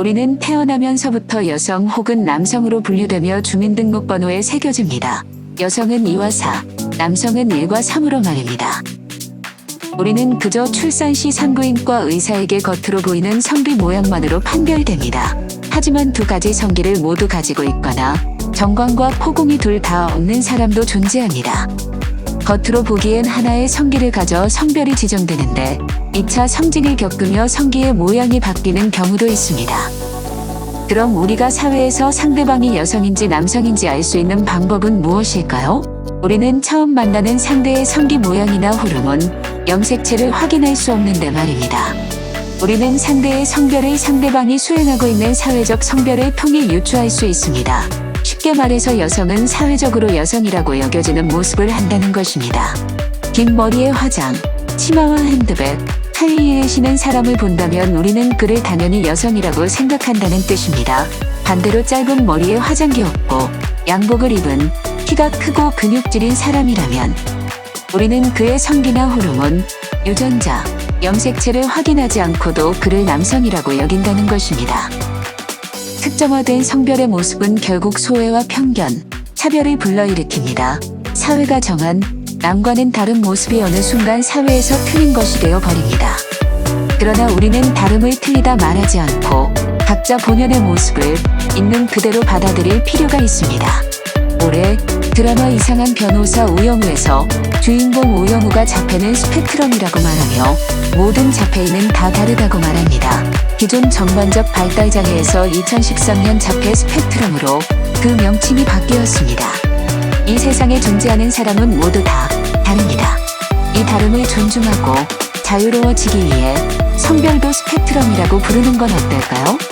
우리는 태어나면서부터 여성 혹은 남성으로 분류되며 주민등록번호에 새겨집니다. 여성은 2와 4, 남성은 1과 3으로 말입니다. 우리는 그저 출산 시 산부인과 의사에게 겉으로 보이는 성비 모양만으로 판별됩니다. 하지만 두 가지 성기를 모두 가지고 있거나 정관과 포공이 둘 다 없는 사람도 존재합니다. 겉으로 보기엔 하나의 성기를 가져 성별이 지정되는데 2차 성징을 겪으며 성기의 모양이 바뀌는 경우도 있습니다. 그럼 우리가 사회에서 상대방이 여성인지 남성인지 알 수 있는 방법은 무엇일까요? 우리는 처음 만나는 상대의 성기 모양이나 호르몬, 염색체를 확인할 수 없는데 말입니다. 우리는 상대의 성별을 상대방이 수행하고 있는 사회적 성별을 통해 유추할 수 있습니다. 쉽게 말해서 여성은 사회적으로 여성이라고 여겨지는 모습을 한다는 것입니다. 긴 머리에 화장, 치마와 핸드백, 하이힐을 신은 사람을 본다면 우리는 그를 당연히 여성이라고 생각한다는 뜻입니다. 반대로 짧은 머리에 화장기 없고 양복을 입은 키가 크고 근육질인 사람이라면 우리는 그의 성기나 호르몬, 유전자, 염색체를 확인하지 않고도 그를 남성이라고 여긴다는 것입니다. 특정화된 성별의 모습은 결국 소외와 편견, 차별을 불러일으킵니다. 사회가 정한 남과는 다른 모습이 어느 순간 사회에서 틀린 것이 되어 버립니다. 그러나 우리는 다름을 틀리다 말하지 않고 각자 본연의 모습을 있는 그대로 받아들일 필요가 있습니다. 올해 드라마 이상한 변호사 오영우에서 주인공 오영우가 자폐는 스펙트럼이라고 말하며 모든 자폐인은 다 다르다고 말합니다. 기존 전반적 발달 장애에서 2013년 자폐 스펙트럼으로 그 명칭이 바뀌었습니다. 이 세상에 존재하는 사람은 모두 다 다릅니다. 이 다름을 존중하고 자유로워지기 위해 성별도 스펙트럼이라고 부르는 건 어떨까요?